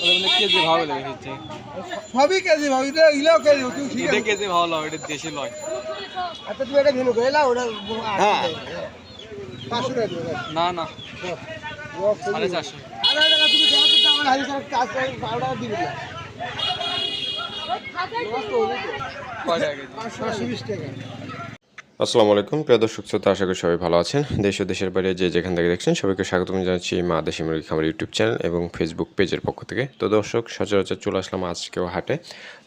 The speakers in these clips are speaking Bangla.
মানে কেজি ভাও লেগে হচ্ছে। সবই কেজি ভাই এটা ইলাও কেজি এটা কেজি ভাও এটা দেশি লয়। আচ্ছা তুই এটা ভেনু ওটা হ্যাঁ। টাকা না না। সাড়ে চারশো। আরে তুমি তো আমার কাজ করে টাকা না কয় টাকা কেজি? পাঁচশো বিশ টাকা। আসসালামু আলাইকুম। প্রিয় দর্শক শ্রোতা, আশা করি সবাই ভালো আছেন। দেশ ও দেশের বাইরে যে যেখান থেকে দেখছেন, সবাইকে স্বাগতম জানাচ্ছি মা দেশি মুরগি খামার ইউটিউব চ্যানেল এবং ফেসবুক পেজের পক্ষ থেকে। তো দর্শক, সচরাচর চলে আসলাম আজকেও হাটে।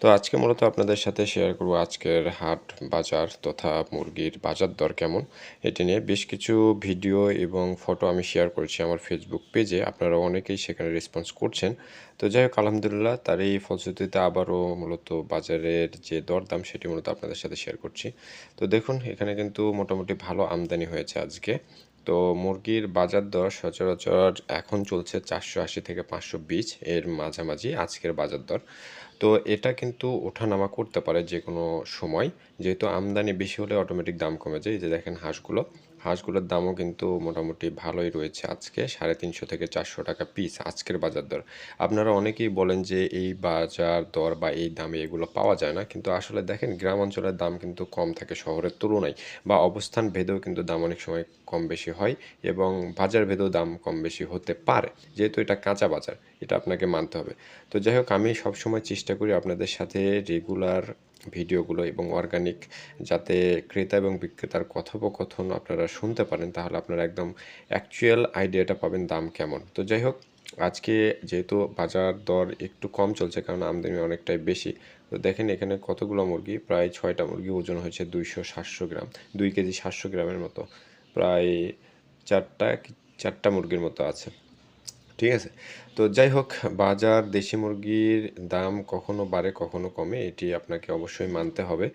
তো আজকে মূলত আপনাদের সাথে শেয়ার করব আজকের হাট, বাজার তথা মুরগির বাজার দর কেমন, এটি নিয়ে বেশ কিছু ভিডিও এবং ফটো আমি শেয়ার করেছি আমার ফেসবুক পেজে আপনারা অনেকেই সেখানে রেসপন্স করছেন। তো যাই হোক, আলহামদুলিল্লাহ তার এই ফলশ্রুতিতে আবারও মূলত বাজারের যে দরদাম, সেটি মূলত আপনাদের সাথে শেয়ার করছি। তো দেখুন, এখানে কিন্তু মোটামুটি ভালো আমদানি হয়েছে আজকে। তো মুরগির বাজার দর সচরাচর এখন চলছে চারশো আশি থেকে পাঁচশো বিশ, এর মাঝামাঝি আজকের বাজার দর। তো এটা কিন্তু ওঠানামা করতে পারে যে কোনো সময়, যেহেতু আমদানি বেশি হলে অটোমেটিক দাম কমে যায়। এই যে দেখেন হাঁসগুলো হাঁসগুলোর দামও কিন্তু মোটামুটি ভালোই রয়েছে আজকে, সাড়ে তিনশো থেকে চারশো টাকা পিস আজকের বাজার দর। আপনারা অনেকেই বলেন যে এই বাজার দর বা এই দামে এগুলো পাওয়া যায় না, কিন্তু আসলে দেখেন গ্রাম অঞ্চলের দাম কিন্তু কম থাকে শহরের তুলনায় বা অবস্থান ভেদেও কিন্তু দাম অনেক সময় কম বেশি হয় এবং বাজার ভেদেও দাম কম বেশি হতে পারে, যেহেতু এটা কাঁচা বাজার, এটা আপনাকে মানতে হবে। তো যাই হোক, আমি সবসময় চেষ্টা করি আপনাদের সাথে রেগুলার ভিডিওগুলো এবং অর্গানিক যাতে ক্রেতা এবং বিক্রেতার কথোপকথন আপনারা শুনতে পারেন, তাহলে আপনারা একদম অ্যাকচুয়াল আইডিয়াটা পাবেন দাম কেমন। তো যাই হোক, আজকে যেহেতু বাজার দর একটু কম চলছে, কারণ আমদানি অনেকটাই বেশি, তো দেখেন এখানে কতগুলো মুরগি, প্রায় ছয়টা মুরগি ওজন হয়েছে দুইশো সাতশো গ্রাম, দুই কেজি সাতশো গ্রামের মতো, প্রায় চারটা চারটা মুরগির মতো আছে। ঠিক আছে? তো যাই হোক, বাজার দেশি মুরগির দাম কখনো বাড়ে, কখনো কমে, এটি আপনাকে অবশ্যই মানতে হবে।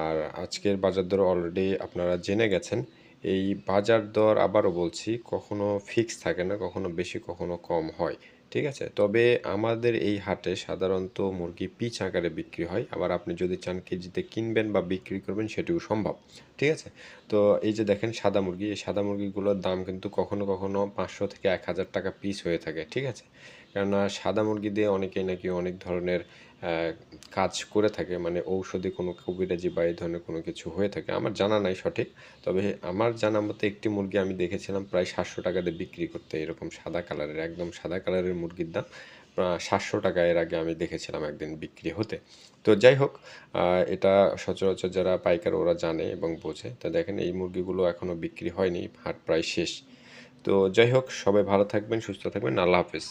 আর আজকের বাজার দর অলরেডি আপনারা জেনে গেছেন। এই বাজার দর আবারও বলছি, কখনো ফিক্স থাকে না, কখনো বেশি, কখনো কম হয়। ঠিক আছে? তবে আমাদের এই হাটে সাধারণত মুরগি পিচ আকারে বিক্রি হয়। আবার আপনি যদি চান কেজিতে কিনবেন বা বিক্রি করবেন, সেটিও সম্ভব। ঠিক আছে? তো এই যে দেখেন সাদা মুরগি, এই সাদা মুরগিগুলোর দাম কিন্তু কখনো কখনো পাঁচশো থেকে এক হাজার টাকা পিস হয়ে থাকে। ঠিক আছে? কেননা সাদা মুরগি দিয়ে অনেকেই নাকি অনেক ধরনের কাজ করে থাকে মানে ঔষধি কোনো কবিরাজি বা এই ধরনের কোনো কিছু হয়ে থাকে। আমার জানা নাই সঠিক, তবে আমার জানা মতো একটি মুরগি আমি দেখেছিলাম প্রায় সাতশো টাকা দিয়ে বিক্রি করতে, এরকম সাদা কালারের, একদম সাদা কালারের মুরগির দাম সাতশো টাকা এর আগে আমি দেখেছিলাম একদিন বিক্রি হতে। তো যাই হোক এটা সচরাচর যারা পাইকার ওরা জানে এবং বোঝে। তো দেখেন, এই মুরগিগুলো এখনও বিক্রি হয়নি, হাট প্রায় শেষ। তো যাই হোক, সবাই ভালো থাকবেন, সুস্থ থাকবেন, আল্লাহ হাফেজ।